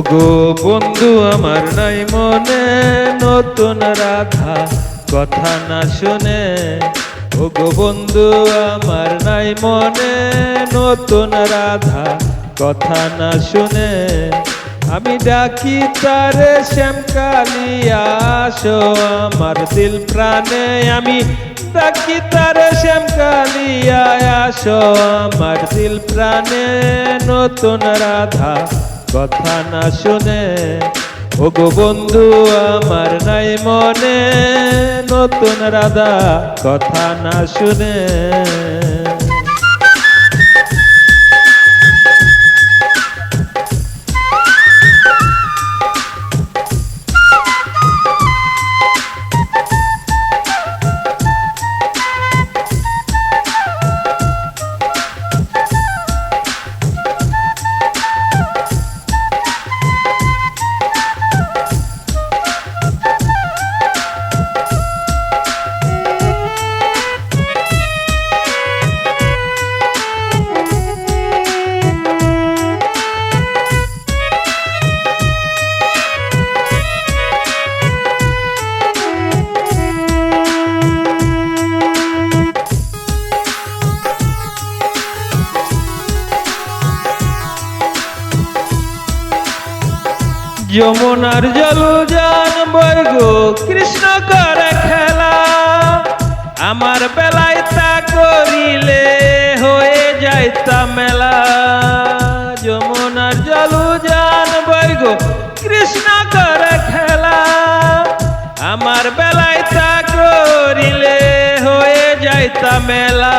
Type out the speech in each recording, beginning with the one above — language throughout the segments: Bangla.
ওগো বন্ধু, আমার নাই মনে নতুন রাধা, কথা না শুনে। ওগো বন্ধু, আমার নাই মনে নতুন রাধা, কথা না শুনে। আমি ডাকি তারে শ্যাম কালিয়া আসো আমার দিল প্রাণে। আমি ডাকি তারে শ্যাম কালিয়া আসো আমার দিল প্রাণে নতুন রাধা কথা না শুনে ওগো বন্ধু আমার নাই মনে নতুন রাধা কথা না শুনে। যমুনার জল জান বৈগো কৃষ্ণ করে খেলা। আমার বেলায় তা করিলে হয়ে যাইতা মেলা। যমুনার জল জান বৈগো কৃষ্ণ করে খেলা। আমার বেলায় তা করিলে হয়ে যাইতা মেলা।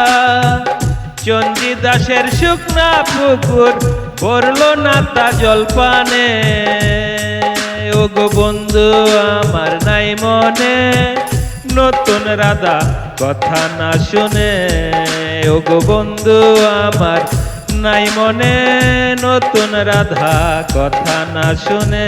চণ্ডীদাসের শুকনা পুকুর, পড়ল না তা জলপানে। গো বন্ধু আমার নাই মনে। নতুন রাধা কথা না শুনে। ও গো বন্ধু আমার নাই মনে। নতুন রাধা কথা না শুনে।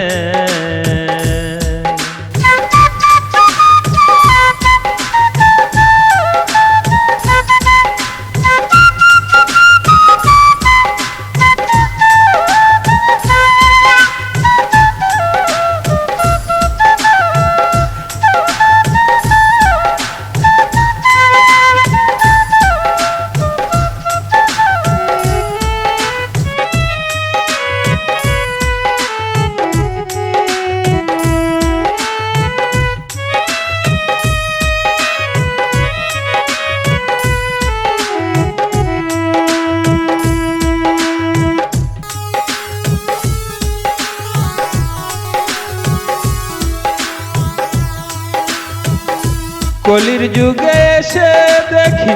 কলির যুগে এসে দেখি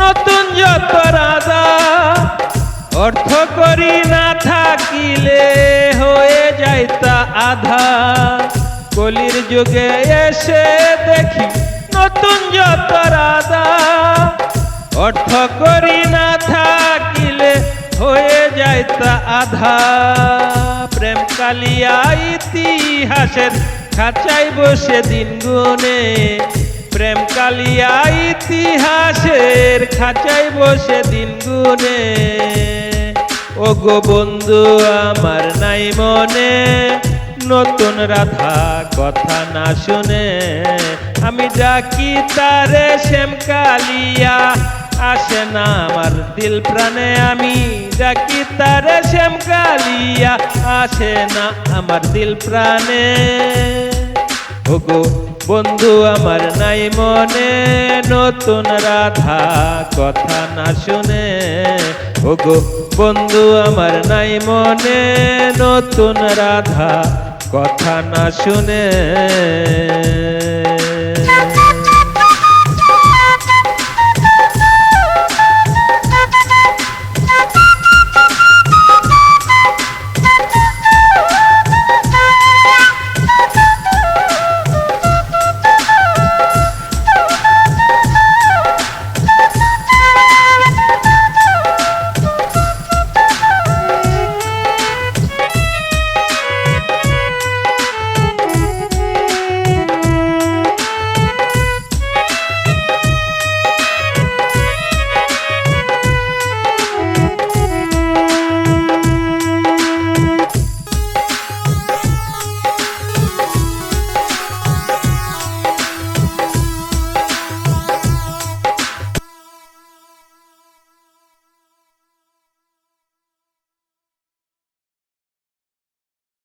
নতুন যত রাধা অর্থ করি না থাকিলে হয়ে যাইতা আধা। কলির যুগে এসে দেখি নতুন যত রাধা অর্থ করি না থাকিলে হয়ে যাইতা আধা। প্রেম কালিয়া ইতিহাসের খাঁচাই বসে দিন গুনে প্রেম কালিয়া ইতিহাসের খাঁচাই বসে দিন গুনে। ও গো বন্ধু, আমার নাই মনে, নতুন রাধা কথা না শুনে। আমি ডাকি তারে শ্যাম কালিয়া, আসে না আমার দিল প্রাণে। আমি ডাকি তারে শ্যাম কালিয়া, আসে না আমার দিল প্রাণে। ওগো বন্ধু, আমার নাই মনে নতুন রাধা, কথা না শুনে। ওগো বন্ধু, আমার নাই মনে নতুন রাধা, কথা না শুনে।